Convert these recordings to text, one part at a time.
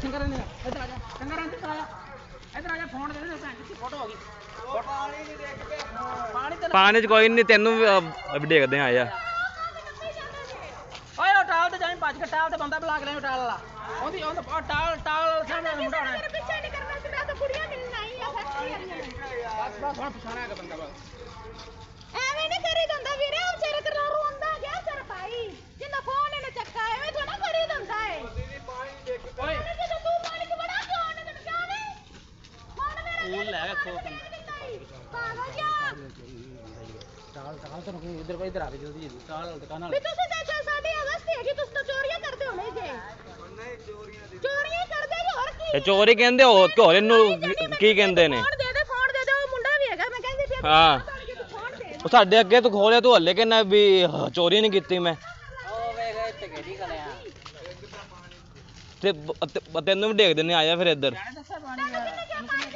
Singer ਨੇ ਇੱਧਰ ਆ ਜਾ ਸਿੰਗਰ ਇੱਧਰ ਆ ਜਾ। ਇੱਧਰ ਆ ਜਾ ਫੋਨ ਦੇ ਦੇ ਭੈਣ ਦੀ ਫੋਟੋ ਹੋ ਗਈ। ਪਾਣੀ ਨਹੀਂ ਦੇਖ ਕੇ ਪਾਣੀ ਤੇ ਪਾਣੀ 'ਚ ਕੋਈ ਨਹੀਂ ਤੈਨੂੰ ਵੀ, ਦੇਖਦੇ ਆ ਆ ਓਏ ਟਾਲ ਤੇ ਜਾਈਂ ਭੱਜ ਕੇ ਟਾਲ ਤੇ ਬੰਦਾ ਬੁਲਾ ਕੇ ਲੈ ਟਾਲ ਵਾਲਾ। ਉਹਦੀ ਉਹ ਟਾਲ ਟਾਲ ਸਾਹਮਣੇ ਮੁੰਡਾ ਹੋਣਾ। ਹੈ। ਪਿੱਛੇ ਨਹੀਂ ਕਰਨਾ ਸੀ ਮੈਂ ਤਾਂ ਕੁੜੀਆਂ ਮਿਲਣ ਆਈ ਆ ਫੈਕਟਰੀ ਵਾਲੀਆਂ ਬਸ ਬਸ ਹੁਣ ਪਛਾਣਿਆ ਕੇ ਬੰਦਾ ਬਸ। ਐਵੇਂ ਨਹੀਂ ਕਰੀ ਦਿੰਦਾ ਵੀਰੇ ਉਹ ਵਿਚਾਰੇ ਤੇ ਰੋਂਦਾ ਗਿਆ ਤੇਰਾ ਭਾਈ। ਆ ਤੁਸੀਂ ਤਾਂ ਸਾਡੀ ਹੈਗੀ ਤੁਸੀਂ ਤਾਂ ਚੋਰੀਆਂ ਕਰਦੇ ਜੇ ਚੋਰੀਆਂ ਕਰਦੇ ਜੇ ਹੋਰ ਕੀ ਚੋਰੀ ਕਹਿੰਦੇ ਹੋ ਘੋਰ ਇਹਨੂੰ ਕੀ ਕਹਿੰਦੇ ਨੇ? ਫੋਨ ਦੇ ਦੇ ਫੋਨ ਦੇ ਦੇ ਉਹ ਮੁੰਡਾ ਵੀ ਹੈਗਾ ਮੈਂ ਕਹਿੰਦੀ ਸੀ ਹਾਂ। ਫੋਨ ਦੇ ਉਹ ਸਾਡੇ ਅੱਗੇ ਤੂੰ ਖੋਲਿਆ ਤੂੰ ਹੱਲੇ ਕਹਿੰਦਾ ਵੀ ਹ, ਚੋਰੀ ਨਹੀਂ ਕੀਤੀ ਮੈਂ। ਉਹ ਵੇਖ ਇੱਥੇ ਕਿਹੜੀ ਗੱਲ ਆ? ਤੇ ਬ- ਤੇ- ਤੈਨੂੰ ਵੀ ਦੇਖ ਦਿੰਨੇ ਆਇਆ ਫਿਰ ਇੱਧਰ। ਪਾਣੀ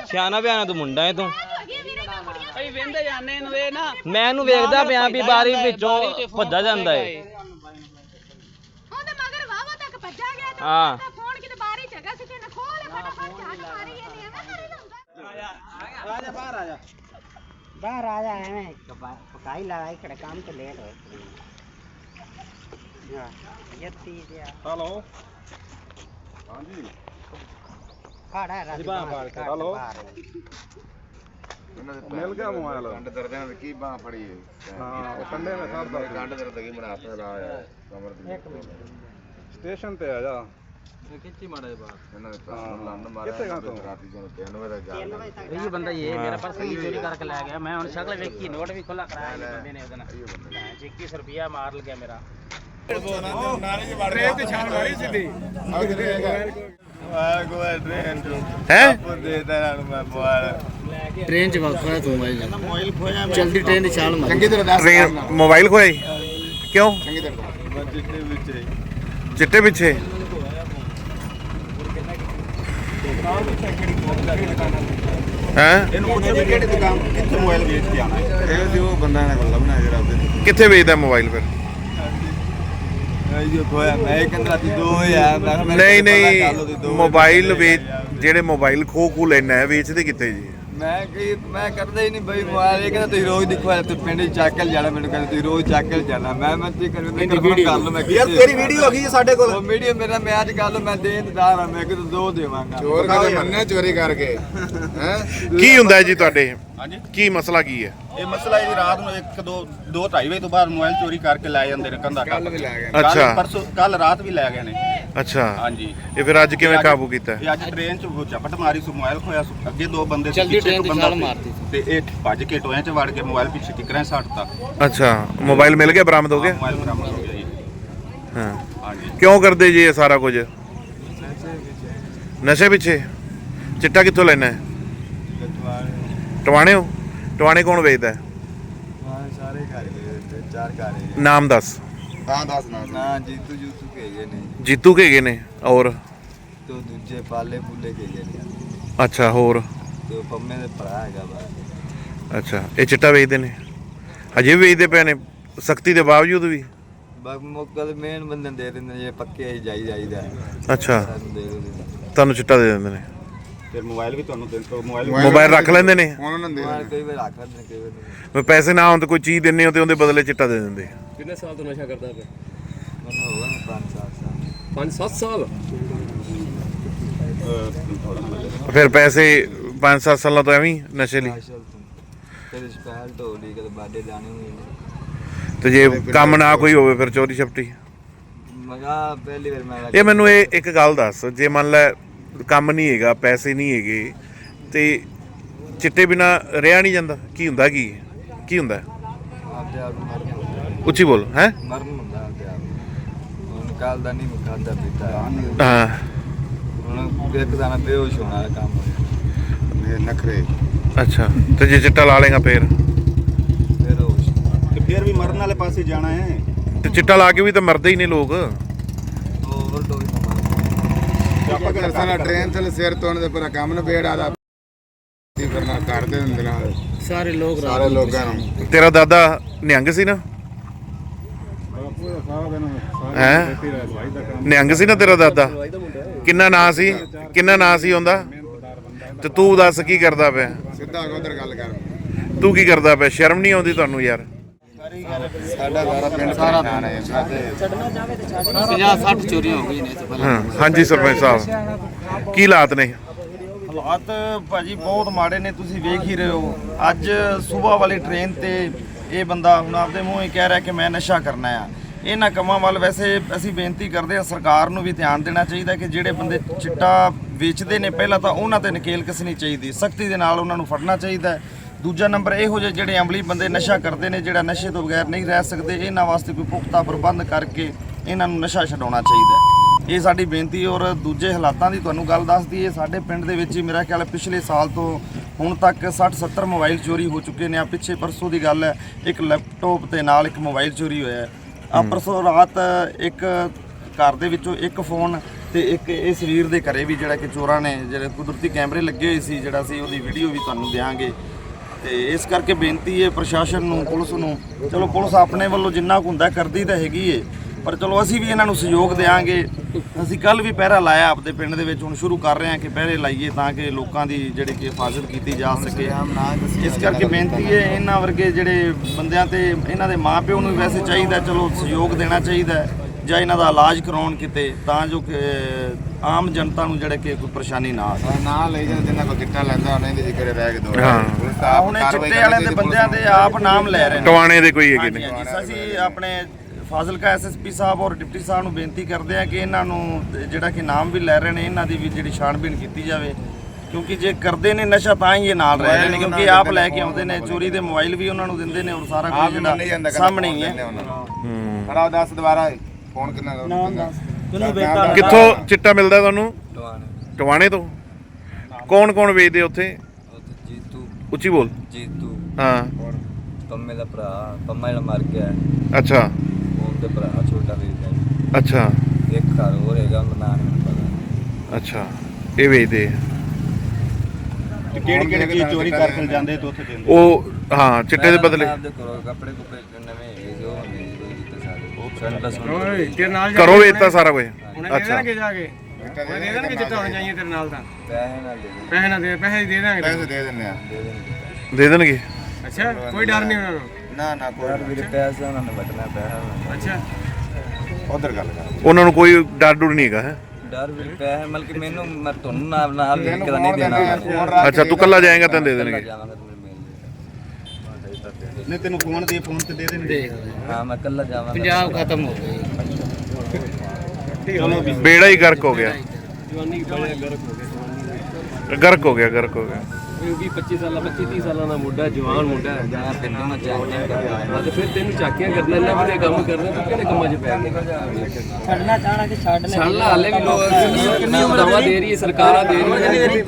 ਸਿਆਣਾ ਬਿਆਣਾ ਤੂੰ ਮੁੰਡਾ ਹੈ ਤੂੰ। ਭਈ ਵੇਂਦੇ ਜਾਂਦੇ ਨੂੰ ਇਹ ਨਾ ਮੈਂ ਇਹਨੂੰ ਵੇਖਦਾ ਪਿਆ ਵੀ ਬਾਰੀ ਵਿੱਚੋਂ ਭੱਜਾ ਜਾਂਦਾ ਏ। ਉਹਦੇ ਮਗਰ ਵਾਵਾ ਤੱਕ ਭੱਜਾ ਗਿਆ ਤੇ ਹਾਂ। ਉਹਦਾ ਫੋਨ ਕਿਤੇ ਬਾਰੀ ਚ ਹੈਗਾ ਸੀ ਤੇ ਖੋਲੇ ਫਟਾਫਟ ਝਾਟ ਮਾਰੀ ਇਹਨੇ ਐਵੇਂ ਕਰੀ ਜਾਂਦਾ ਆ ਜਾ ਬਾਹਰ ਆ ਜਾ। ਬਾਹਰ ਆ ਜਾ ਐਵੇਂ ਪਕਾਈ ਲਾ ਇਕੜੇ ਕੰਮ ਤੇ ਲੇਟ ਹੋਏ। ਹਾਂ ਯੱਤੀ ਜਿਆ ਹਲੋ। ਹਾਂਜੀ। ਫਾੜਾ ਰਸ ਬਾਂਹ ਫਾੜ ਕੇ, ਹੈਲੋ। ਮਿਲ ਗਿਆ ਮੋਬਾਈਲ। ਕੰਡ ਦਰਦਿਆਂ ਦੀ ਕੀ ਬਾਹ ਫੜੀ ਹੈ ਹਾਂ ਉਹ ਕੰਡੇ ਨੇ ਸਭ ਦਾ ਕੰਡ ਦਰਦ ਕੀ ਬਣਾ ਹੱਥ ਲਾਇਆ ਕਮਰ ਦੀ ਸਟੇਸ਼ਨ ਤੇ ਆ ਜਾ। ਕਿੱਥੇ ਮਾੜਾ ਜਿਹਾ ਬਾਹਰ। ਇਹਨਾਂ ਦੇ ਪਾਸ ਲੰਨ ਮਾਰਿਆ ਕਿੱਥੇ ਗਾ ਤੂੰ? ਰਾਤੀ ਜਦੋਂ 3 ਵਜੇ ਦਾ ਗੱਲ ਇਹ ਬੰਦਾ ਇਹ ਮੇਰਾ ਪਰਸ ਵੀ ਚੋਰੀ ਕਰਕੇ ਲੈ ਗਿਆ। ਮੈਂ ਹੁਣ ਸ਼ਕਲ ਵੇਖੀ ਨੋਟ ਵੀ ਖੁੱਲਾ ਕਰਾਇਆ ਜੀ ਬੰਦੇ ਨੇ ਉਹਦੇ ਨਾਲ। 21 ਰੁਪਿਆ ਮਾਰ ਲਗਿਆ ਮੇਰਾ। ਟ੍ਰੇਨ ਤੇ ਛਾਲ ਮਾਰੀ ਸਿੱਧੀ। ਹੈ? ਟ੍ਰੇਨ ਚ ਵਕਫਾ ਤੂੰ ਬਾਈ ਚਲਦੀ ਟ੍ਰੇਨ ਦੀ ਛਾਲ ਮਾਰ। ਚੰਗੀ ਤਰ੍ਹਾਂ ਦੱਸ ਟ੍ਰੇਨ ਮੋਬਾਈਲ ਖੋਇਆ ਜੀ? ਕਿਉਂ? ਚੰਗੀ ਤਰ੍ਹਾਂ ਚਿੱਟੇ ਪਿੱਛੇ। ਹੈ? ਇਹਨੂੰ ਪੁੱਛੋ ਵੀ ਕਿਹੜੀ ਦੁਕਾਨ ਕਿੱਥੇ ਮੋਬਾਈਲ ਵੇਚ ਕੇ ਆਣਾ ਇਹ ਜੀ ਉਹ ਬੰਦਾ ਨੇ ਲੱਭਣਾ ਜਿਹੜਾ ਉਹਦੇ ਕਿੱਥੇ ਵੇਚਦਾ ਮੋਬਾਈਲ ਫਿਰ ਇਹ ਖੋਇਆ ਮੈਂ ਕਹਿੰਦਾ ਰਾਤੀ 2000 ਮੈਂ ਕਿਹਾ ਨਹੀਂ ਨਹੀਂ ਮੋਬਾਈਲ ਵੇਚ ਜਿਹੜੇ ਮੋਬਾਈਲ ਖੋ ਖੋ ਲੈਣਾ ਹੈ ਵੇਚਦੇ ਕਿੱਥੇ ਜੀ? ਮੈਂ ਕੀ ਮੈਂ ਕਰਦਾ ਹੀ ਨਹੀਂ ਬਈ ਮੋਬਾਈਲ ਇਹ ਕਹਿੰਦਾ ਤੁਸੀਂ ਰੋਜ਼ ਦਿਖਵਾ ਤੇ ਪਿੰਡ ਚ ਚੱਕ ਕੇ ਜਾਣਾ ਮੈਨੂੰ ਕਹਿੰਦਾ ਤੁਸੀਂ ਰੋਜ਼ ਚੱਕ ਕੇ ਜਾਣਾ। ਮੈਂ ਮੈਂ ਕੀ ਕਰਾਂ ਮੈਂ ਕਰ ਲਓ ਮੈਂ ਯਾਰ ਤੇਰੀ ਵੀਡੀਓ ਹੋ ਗਈ ਸਾਡੇ ਕੋਲ। ਉਹ ਵੀਡੀਓ ਮੇਰਾ ਮੈਂ ਅੱਜ ਕਰ ਲਓ ਮੈਂ ਦੇਣਦਾਰ ਆ ਮੈਂ ਕਿਤੇ ਦੋ ਦੇਵਾਂਗਾ। ਚੋਰ ਕਦੇ ਮੰਨਿਆ ਚੋਰੀ ਕਰਕੇ ਹੈ? ਕੀ ਹੁੰਦਾ ਹੈ ਜੀ ਤੁਹਾਡੇ? ਹਾਂਜੀ? ਕੀ ਮਸਲਾ ਕੀ ਹੈ? ਇਹ ਮਸਲਾ ਇਹ ਰਾਤ ਨੂੰ 1 2 2 2:30 ਵਜੇ ਤੋਂ ਬਾਅਦ ਮੋਬਾਈਲ ਚੋਰੀ ਕਰਕੇ ਲੈ ਜਾਂਦੇ ਨੇ ਕੰਧਾ ਕੱਲ ਵੀ ਲੈ ਗਏ ਅੱਛਾ। ਪਰਸੋਂ ਕੱਲ ਰਾਤ ਵੀ ਲੈ ਗਏ ਨੇ। ਅੱਛਾ। ਹਾਂਜੀ। ਇਹ ਫਿਰ ਅੱਜ ਕਿਵੇਂ ਕਾਬੂ ਕੀਤਾ? ਇਹ ਅੱਜ ਟ੍ਰੇਨ 'ਚ ਉਹ ਝਪਟ ਮਾਰੀ ਸੋ ਮੋਬਾਈਲ ਖੋਇਆ ਸੋ। ਅੱਗੇ ਦੋ ਬੰਦੇ ਸੀ ਪਿੱਛੇ ਇੱਕ ਬੰਦਾ ਸੀ। ਤੇ ਇਹ ਭੱਜ ਕੇ ਟੋਇਆਂ 'ਚ ਵੜ ਕੇ ਮੋਬਾਈਲ ਪਿੱਛੇ ਟਿਕਰਾਂ ਸੱਟਤਾ ਅੱਛਾ ਮੋਬਾਈਲ ਮਿਲ ਗਿਆ ਬਰਾਮਦ ਹੋ ਗਿਆ? ਮੋਬਾਈਲ ਬਰਾਮਦ ਹੋ ਗਿਆ ਜੀ। ਹਾਂ। ਹਾਂਜੀ। ਕਿਉਂ ਕਰਦੇ ਜੀ ਇਹ ਸਾਰਾ ਕੁਝ? ਨਸ਼ੇ ਪਿੱਛੇ? ਚਿੱਟਾ ਕਿੱਥੋਂ ਲੈਣਾ? ਹੈ ਟਵਾਣੇ ਹੋ ਟਵਾਣੇ ਕੌਣ ਵੇਚਦਾ? ਹੈ ਸਾਰੇ ਘਰ ਤੇ ਚਾਰ ਘਰ ਨਾਮ ਦੱਸ। ਹਾਂ ਦੱਸ ਨਾ ਨਾ ਜੀਤੂ ਜੂਤੂ। ਨੇ। ਜੀਤੂ ਕੇ ਗਏ ਨੇ ਔਰ? ਤੇ ਦੂਜੇ ਪਾਲੇ ਪੁੱਲੇ ਕੇ ਗਏ ਨੇ। ਅੱਛਾ ਹੋਰ? ਤੇ ਉਹ ਪੰਮੇ ਦੇ ਭਰਾ ਹੈਗਾ ਬਸ ਅੱਛਾ ਇਹ ਚਿੱਟਾ ਵੇਚਦੇ ਨੇ। ਅਜੇ ਵੀ ਵੇਚਦੇ ਪਏ ਨੇ ਸਖਤੀ ਦੇ ਬਾਵਜੂਦ ਵੀ। ਬਸ ਮੌਕਾ ਤੇ ਮੇਨ ਬੰਦੇ ਨੂੰ ਦੇ ਦਿੰਦੇ ਨੇ ਜੇ ਪੱਕੇ ਹੀ ਜਾਈ ਜਾਈਦਾ। ਅੱਛਾ। ਸਾਨੂੰ ਦੇ ਦਿੰਦੇ ਤੁਹਾਨੂੰ ਚਿੱਟਾ ਦੇ ਦਿੰਦੇ ਨੇ। ਫਿਰ ਮੋਬਾਈਲ ਵੀ ਤੁਹਾਨੂੰ ਦੇ ਦਿੱਤਾ ਮੋਬਾਈਲ ਮੋਬਾਈਲ ਰੱਖ ਲੈਂਦੇ ਨੇ। ਉਹਨਾਂ ਦੇ ਮਾਰ ਕਈ ਵਾਰ ਰੱਖ ਲੈਂਦੇ ਨੇ, ਕਈ ਵਾਰ ਨਹੀਂ। ਵੀ ਪੈਸੇ ਨਾ ਹੋਣ ਤੇ ਕੋਈ ਚੀਜ਼ ਦਿੰਨੇ ਹੋ ਤੇ ਉਹਦੇ ਬਦਲੇ ਚਿੱਟਾ ਦੇ ਦਿੰਦੇ। ਕਿੰਨੇ ਸਾਲ ਤੋਂ ਨਸ਼ਾ ਕਰਦਾ ਪਿਆ? ਮੈਨੂੰ ਹੋ ਗਏ ਪੰਜ ਸੱਤ ਸਾਲ। 5-7 ਸਾਲ ਫਿਰ ਪੈਸੇ 5-7 ਸਾਲਾਂ ਤੋਂ ਐਵੇਂ ਹੀ ਨਸ਼ੇ ਲਈ? ਤੋਂ। ਕਦੇ ਸਪੈਸ਼ਲ ਢੋਲੀ ਕਦੇ ਬਾਡੇ ਜਾਣੇ ਹੋਏ ਨੇ। ਤੇ ਜੇ ਕੰਮ ਨਾ ਕੋਈ ਹੋਵੇ ਫਿਰ ਚੋਰੀ ਛਪਟੀ? ਮਗਾ ਪਹਿਲੀ ਵਾਰ ਮੈਂ ਇਹ ਮੈਨੂੰ ਇਹ ਇੱਕ ਗੱਲ ਦੱਸ ਜੇ ਮੰਨ ਲੈ ਕੰਮ ਨਹੀਂ ਹੈਗਾ ਪੈਸੇ ਨਹੀਂ ਹੈਗੇ ਤੇ ਚਿੱਟੇ ਬਿਨਾ ਰਿਹਾ ਨਹੀਂ ਜਾਂਦਾ ਕੀ ਹੁੰਦਾ ਕੀ? ਕੀ ਹੁੰਦਾ? ਆਪਦੇ ਆਪ ਨੂੰ ਮਰਨ ਹੁੰਦਾ ਉੱਚੀ ਬੋਲ ਹੈ? ਮਰਨ ਹੁੰਦਾ। ਕੱਲ ਦਾ ਨਹੀਂ ਖਾਦਾ ਪੀਤਾ। ਹਾਂ। ਹੁਣ ਇੱਕ ਦਾਣਾ ਬੇਹੋਸ਼ ਹੋਣਾ ਦਾ ਕੰਮ ਹੋਇਆ। ਨਖਰੇ। ਅੱਛਾ ਤੇ ਜੇ ਚਿੱਟਾ ਲਾ ਲੇਗਾ ਫੇਰ? ਫਿਰ ਹੋਸ਼ ਤੇ ਫਿਰ ਵੀ ਮਰਨ ਵਾਲੇ ਪਾਸੇ ਜਾਣਾ ਹੈ। ਤੇ ਚਿੱਟਾ ਲਾ ਕੇ ਵੀ ਤਾਂ ਮਰਦੇ ਹੀ ਨੇ ਲੋਕ। ਓਵਰਡੋਜ਼ ਟ੍ਰੇਨ ਥਲੇ ਸਿਰ ਤੋਂ ਦੇ ਪਰ ਕੰਮ ਨੂੰ ਬੇੜ ਆਦਾ ਦੀ ਕਰਨਾ ਕਰਦੇ ਹੁੰਦੇ ਨਾਲ। ਸਾਰੇ ਲੋਕ ਸਾਰੇ ਲੋਕਾਂ ਨੂੰ। ਤੇਰਾ ਦਾਦਾ ਨਿਹੰਗ ਸੀ ਨਾ? ਹੈ? ਨਿਹੰਗ ਸੀ ਨਾ ਤੇਰਾ ਦਾਦਾ? ਕਿੰਨਾ ਨਾਂ ਸੀ? ਕਿੰਨਾ ਨਾਂ ਸੀ ਉਹਦਾ? ਤੇ ਤੂੰ ਦੱਸ ਕੀ ਕਰਦਾ ਪਿਆ? ਸਿੱਧਾ ਉਧਰ ਗੱਲ ਕਰ। ਤੂੰ ਕੀ ਕਰਦਾ ਪਿਆ? ਸ਼ਰਮ ਨਹੀਂ ਆਉਂਦੀ ਤੁਹਾਨੂੰ ਯਾਰ? ਸਾਡਾ ਸਾਰਾ ਪਿੰਡ ਸਾਰਾ ਹੈ ਸਾਡੇ 50 60 ਚੋਰੀਆਂ ਹੋ ਗਈਆਂ ਨੇ ਇੱਥੇ ਹਾਂ ਹਾਂਜੀ ਸਰਪੰਚ ਸਾਹਿਬ। ਕੀ ਹਾਲਾਤ ਨੇ? ਹਾਲਾਤ ਭਾਜੀ ਬਹੁਤ ਮਾੜੇ ਨੇ ਤੁਸੀਂ ਵੇਖ ਹੀ ਰਹੇ ਹੋ। ਅੱਜ ਸਵੇਰ ਵਾਲੀ ਟ੍ਰੇਨ ਤੇ ਇਹ ਬੰਦਾ ਹੁਣ ਆਪਦੇ ਮੂੰਹ ਹੀ ਕਹਿ ਰਿਹਾ ਕਿ ਮੈਂ ਨਸ਼ਾ ਕਰਨਾ ਆ। ਇਹਨਾਂ ਕੰਮਾਂ ਵੱਲ ਵੈਸੇ ਅਸੀਂ ਬੇਨਤੀ ਕਰਦੇ ਹਾਂ ਸਰਕਾਰ ਨੂੰ ਵੀ ਧਿਆਨ ਦੇਣਾ ਚਾਹੀਦਾ ਕਿ ਜਿਹੜੇ ਬੰਦੇ ਚਿੱਟਾ ਵੇਚਦੇ ਨੇ, ਪਹਿਲਾਂ ਤਾਂ ਉਹਨਾਂ ਤੇ ਨਕੇਲ ਕੱਸਣੀ ਚਾਹੀਦੀ, ਸਖਤੀ ਦੇ ਨਾਲ ਉਹਨਾਂ ਨੂੰ ਫੜਨਾ ਚਾਹੀਦਾ ਦੂਜਾ ਨੰਬਰ ਇਹੋ ਜਿਹੇ ਜਿਹੜੇ ਅਮਲੀ ਬੰਦੇ ਨਸ਼ਾ ਕਰਦੇ ਨੇ, ਜਿਹੜਾ ਨਸ਼ੇ ਤੋਂ ਬਗੈਰ ਨਹੀਂ ਰਹਿ ਸਕਦੇ, ਇਹਨਾਂ ਵਾਸਤੇ ਕੋਈ ਪੁਖਤਾ ਪ੍ਰਬੰਧ ਕਰਕੇ ਇਹਨਾਂ ਨੂੰ ਨਸ਼ਾ ਛਡਾਉਣਾ ਚਾਹੀਦਾ ਇਹ ਸਾਡੀ ਬੇਨਤੀ ਔਰ ਦੂਜੇ ਹਾਲਾਤਾਂ ਦੀ ਤੁਹਾਨੂੰ ਗੱਲ ਦੱਸ ਦਈਏ, ਸਾਡੇ ਪਿੰਡ ਦੇ ਵਿੱਚ ਹੀ ਮੇਰਾ ਖਿਆਲ ਪਿਛਲੇ ਸਾਲ ਤੋਂ ਹੁਣ ਤੱਕ 60 70 ਮੋਬਾਈਲ ਚੋਰੀ ਹੋ ਚੁੱਕੇ ਨੇ। ਆ ਪਿੱਛੇ ਪਰਸੋਂ ਦੀ ਗੱਲ ਹੈ, ਇੱਕ ਲੈਪਟਾਪ ਤੇ ਨਾਲ ਇੱਕ ਮੋਬਾਈਲ ਚੋਰੀ ਹੋਇਆ ਆ ਪਰਸੋਂ ਰਾਤ ਇੱਕ ਘਰ ਦੇ ਵਿੱਚੋਂ ਇੱਕ ਫੋਨ ਤੇ ਇੱਕ ਇਸ ਵੀਰ ਦੇ ਘਰੇ ਵੀ ਜਿਹੜਾ ਕਿ ਚੋਰਾਂ ਨੇ, ਜਿਹੜੇ ਕੁਦਰਤੀ ਕੈਮਰੇ ਲੱਗੇ ਹੋਏ ਸੀ, ਜਿਹੜਾ ਸੀ ਉਹਦੀ ਵੀਡੀਓ ਵੀ ਤੁਹਾਨੂੰ ਦਿਆਂਗੇ। ਤੇ ਇਸ ਕਰਕੇ ਬੇਨਤੀ ਹੈ ਪ੍ਰਸ਼ਾਸਨ ਨੂੰ, ਪੁਲਿਸ ਨੂੰ, ਚਲੋ ਪੁਲਿਸ ਆਪਣੇ ਵੱਲੋਂ ਜਿੰਨਾ ਕੁ ਹੁੰਦਾ ਕਰਦੀ ਤਾਂ ਹੈਗੀ ਏ। ਪਰ ਚਲੋ ਅਸੀਂ ਵੀ ਇਹਨਾਂ ਨੂੰ ਸਹਿਯੋਗ ਦੇਵਾਂਗੇ ਅਸੀਂ ਕੱਲ ਵੀ ਪਹਿਰਾ ਲਾਇਆ ਆਪਦੇ ਪਿੰਡ ਦੇ ਵਿੱਚ ਹੁਣ ਸ਼ੁਰੂ ਕਰ ਰਹੇ ਹਾਂ ਕਿ ਪਹਿਰੇ ਲਾਈਏ ਤਾਂ ਕਿ ਲੋਕਾਂ ਦੀ ਜਿਹੜੀ ਕਿ ਹਿਫਾਜ਼ਤ ਕੀਤੀ ਜਾ ਸਕੇ। ਇਸ ਕਰਕੇ ਬੇਨਤੀ ਹੈ ਇਹਨਾਂ ਵਰਗੇ ਜਿਹੜੇ ਬੰਦਿਆਂ ਤੇ ਇਹਨਾਂ ਦੇ ਮਾਪਿਓ ਨੂੰ ਵੀ ਵੈਸੇ ਚਾਹੀਦਾ ਚਲੋ ਸਹਿਯੋਗ ਦੇਣਾ ਚਾਹੀਦਾ ਹੈ ਜਾਂ ਇਹਨਾਂ ਦਾ ਇਲਾਜ ਕਰਾਉਣ ਕਿਤੇ ਤਾਂ ਜੋ ਕਿ ਆਮ ਜਨਤਾ ਨੂੰ ਜਿਹੜੇ ਕਿ ਕੋਈ ਪਰੇਸ਼ਾਨੀ ਨਾ ਆਵੇ। ਨਾ ਲਈ ਜਾਂਦੇ ਜਿੰਨਾ ਕੋ ਚਿੱਟਾ ਲੈਂਦਾ ਉਹਨਾਂ ਦੇ ਜ਼ਿਕਰੇ ਰਹਿ ਕੇ ਦੋ ਹਾਂ। ਹੁਣ ਚਿੱਟੇ ਵਾਲਿਆਂ ਦੇ ਬੰਦਿਆਂ ਦੇ ਆਪ ਨਾਮ ਲੈ ਰਹੇ ਨੇ। ਟਵਾਣੇ ਦੇ ਕੋਈ ਹੈਗੇ ਨੇ। ਅਸੀਂ ਆਪਣੇ ਫਾਜ਼ਿਲਕਾ ਐਸਐਸਪੀ ਸਾਹਿਬ ਔਰ ਡਿਪਟੀ ਸਾਹਿਬ ਨੂੰ ਬੇਨਤੀ ਕਰਦੇ ਆ ਕਿ ਇਹਨਾਂ ਨੂੰ ਜਿਹੜਾ ਕਿ ਨਾਮ ਵੀ ਲੈ ਰਹੇ ਨੇ ਇਹਨਾਂ ਦੀ ਵੀ ਜਿਹੜੀ ਛਾਣਬੀਣ ਕੀਤੀ ਜਾਵੇ। ਕਿਉਂਕਿ ਜੇ ਕਰਦੇ ਨੇ ਨਸ਼ਾ ਤਾਂ ਹੀ ਇਹ ਨਾਲ ਰਹਿ ਰਹੇ ਨੇ ਕਿਉਂਕਿ ਆਪ ਲੈ ਕੇ ਆਉਂਦੇ ਨੇ ਚੋਰੀ ਦੇ ਮੋਬਾਈਲ ਵੀ ਉਹਨਾਂ ਨੂੰ ਦਿੰਦੇ ਨੇ ਔਰ ਸਾਰਾ ਕੁਝ ਜਿਹੜਾ ਸਾਹਮਣੇ ਹੀ ਹੈ। ਹੂੰ। ਕਰਾਓ ਦੱਸ ਦੁਬਾਰਾ ਫੋਨ ਕਿੰਨਾ ਦਾ ਕਿੱਥੋਂ ਚਿੱਟਾ ਮਿਲਦਾ ਤੁਹਾਨੂੰ? ਟਵਾਣੇ। ਤੋਂ? ਕੌਣ ਕੌਣ ਵੇਚਦੇ ਉੱਥੇ ਜੀਤੂ। ਉੱਚੀ ਬੋਲ। ਜੀਤੂ। ਹਾਂ। ਪੰਮੇ ਦਾ ਭਰਾ ਪੰਮਾ ਜਿਹੜਾ ਮਰ ਗਿਆ। ਅੱਛਾ। ਉਹਦੇ ਭਰਾ ਛੋਟਾ ਵੀਰ ਅੱਛਾ। ਇੱਕ ਘਰ ਹੋਰ ਹੈਗਾ ਉਹਦਾ ਨਾਮ ਨਹੀਂ ਪਤਾ। ਅੱਛਾ ਇਹ ਵੇਚਦੇ ਆ। ਕਿਹੜੀ ਕਿਹੜੀ ਚੀਜ਼ ਚੋਰੀ ਕਰਕੇ ਜਾਂਦੇ ਤੇ ਉੱਥੇ ਦਿੰਦੇ? ਉਹ ਹਾਂ ਚਿੱਟੇ ਦੇ ਬਦਲੇ। ਆਪਦੇ ਕੋਲ ਕੱਪੜੇ ਕੁਪੜੇ ਨਵੇਂ ਹੈਗੇ ਜੋ ਹੁੰਦੇ ਸੀ ਕੋਈ ਦਿੱਤੇ ਸਾਰੇ। ਉਹ ਸਨ ਪਲੱਸ ਓਏ ਤੇਰੇ ਨਾਲ ਕਰੋ ਵੇਚਤਾ ਸਾਰਾ ਕੁਝ ਉਹਨੇ ਦੇ ਅੱਛਾ। ਦੇਣਗੇ ਜਾ ਕੇ। ਉਹਨੇ ਦੇ ਦੇਣਗੇ ਜਿੱਤਾ ਹੋਣਾ ਚਾਹੀਏ ਤੇਰੇ ਨਾਲ ਤਾਂ। ਪੈਸੇ ਨਾਲ ਦੇ ਦੇ ਪੈਸੇ ਨਾ ਦੇ ਪੈਸੇ ਦੇ ਦਾਂਗੇ ਪੈਸੇ ਦੇ ਦਿੰਦੇ ਆ। ਦੇ ਦੇਣਗੇ ਦੇ ਦੇਣਗੇ। ਅੱਛਾ ਕੋਈ ਡਰ ਨਹੀਂ ਉਹਨਾਂ ਨੂੰ। ਨਾ ਨਾ ਯਾਰ ਵੀਰੇ ਪੈਸੇ ਉਹਨਾਂ ਨੇ ਵਟਣਾ ਪੈਸਾ ਉਹਨਾਂ ਨੇ। ਅੱਛਾ। ਉਧਰ ਗੱਲ ਕਰ। ਉਹਨਾਂ ਨੂੰ ਕੋਈ ਡਰ ਡਰ ਨਹੀਂ ਹੈਗਾ ਹੈ? ਡਰ ਵੀ ਪੈਸੇ ਮਤਲਬ ਕਿ ਮੈਨੂੰ ਮੈਂ ਤੁਹਾਨੂੰ ਨਾਲ ਨਾਲ ਕਦਾ ਨਹੀਂ ਦੇਣਾ। ਅੱਛਾ ਤੂੰ ਕੱਲਾ ਜਾਏਗਾ ਤਾਂ ਦੇ ਦੇਣਗੇ। ਜਾਵਾਂਗਾ ਤੂੰ ਮਿਲ ਨਹੀਂ ਤੈਨੂੰ ਫੋਨ ਦੇ ਫੋਨ ਤੇ ਦੇ ਦੇਣਗੇ। ਹਾਂ ਮੈਂ ਕੱਲਾ ਜਾਵਾਂਗਾ। ਪੰਜਾਬ ਖਤਮ ਹੋ ਗਈ ਬੇੜਾ ਹੀ ਗਰਕ ਹੋ ਗਿਆ। ਗਰਕ ਹੋ ਗਿਆ ਗਰਕ ਹੋ ਗਿਆ। 20 25 ਸਾਲਾਂ 25 30 ਸਾਲਾਂ ਦਾ ਮੁੰਡਾ ਜਵਾਨ ਮੁੰਡਾ ਹੈ। ਜਾਂ ਪਿੰਡੋਂ ਮੈਂ ਚਾਹੀਦਾ ਕਰਦਾ। ਤੇ ਫਿਰ ਤੈਨੂੰ ਚਾਕੀਆਂ ਕਰਨਾ ਇੰਨਾ ਵਧੀਆ ਕੰਮ ਕਰਨਾ ਤੂੰ ਕਿਹੜੇ ਕੰਮਾਂ 'ਚ ਪੈ ਗਿਆ? ਛੱਡਣਾ ਚਾਹਣਾ ਕਿ ਛੱਡ ਲੈ। ਛੱਡ ਲਾ ਹਲੇ ਵੀ ਲੋਕ ਕਿੰਨੀ ਉਮਰ ਦਵਾ ਦੇ ਰਹੀ ਹੈ ਸਰਕਾਰਾਂ ਦੇ ਰਹੀਆਂ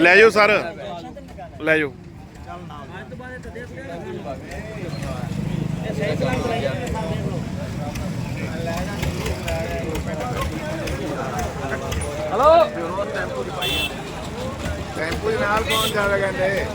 ਲੈ ਜਾਓ ਸਰ। ਲੈ ਜਾਓ। ਟੈਂਪੂ ਦੇ ਨਾਲ ਕੌਣ ਜਾਵੇ ਕਹਿੰਦੇ